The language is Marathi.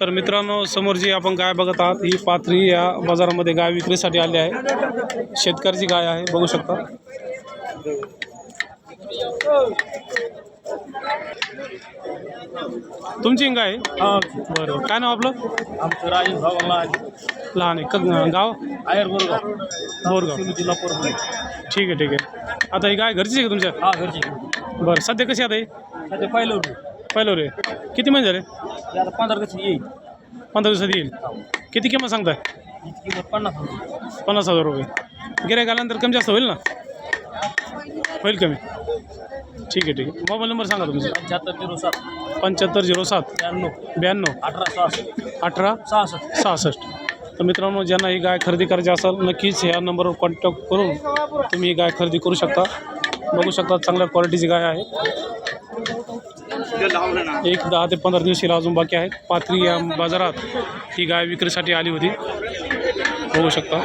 तर मित्रांनो समोर जी आपण गाय बघत आहात ही पाथरी या बाजारामध्ये गाय विक्रीसाठी आली आहे. शेतकऱ्याची गाय आहे बघू शकता. तुमची गाय? आहे? बरं काय नाव आपलं? आमचं राजेश भावाला लहान आहे. क- गाव? आयर बोरगाव. बोरगाव. जिल्हा पोरबंद ठीक आहे ठीक आहे. आता ही गाय घरची आहे का तुमच्या? हा घरची बरं सध्या कशी आता ही? सध्या पहिलं होतं. पहिलं रे? किती महिने झाले? आता पंधरा कशी येईल. पंधरा दिवसात येईल. किती किंमत सांगताय? किंमत पन्नास होती. पन्नास हजार रुपये. गिऱ्हाईक आल्यानंतर कमी जास्त होईल ना? होईल कमी. ठीक आहे ठीक आहे. मोबाईल नंबर सांगा तुमचा. पंच्याहत्तर झिरो सात. पंच्याहत्तर झिरो सात. त्र्याण्णव ब्याण्णव. अठरा सहासष्ट. अठरा सहासष्ट. सहासष्ट. तर मित्रांनो ज्यांना ही गाय खरेदी करायची असेल नक्कीच ह्या नंबरवर कॉन्टॅक्ट करून तुम्ही ही गाय खरेदी करू शकता. बघू शकता चांगल्या क्वालिटीची गाय आहे. एक दहा ते पंधरा दिवशीला अजून बाकी आहेत. पाथरी या बाजारात ही गाय विक्रीसाठी आली होती. बघू शकता.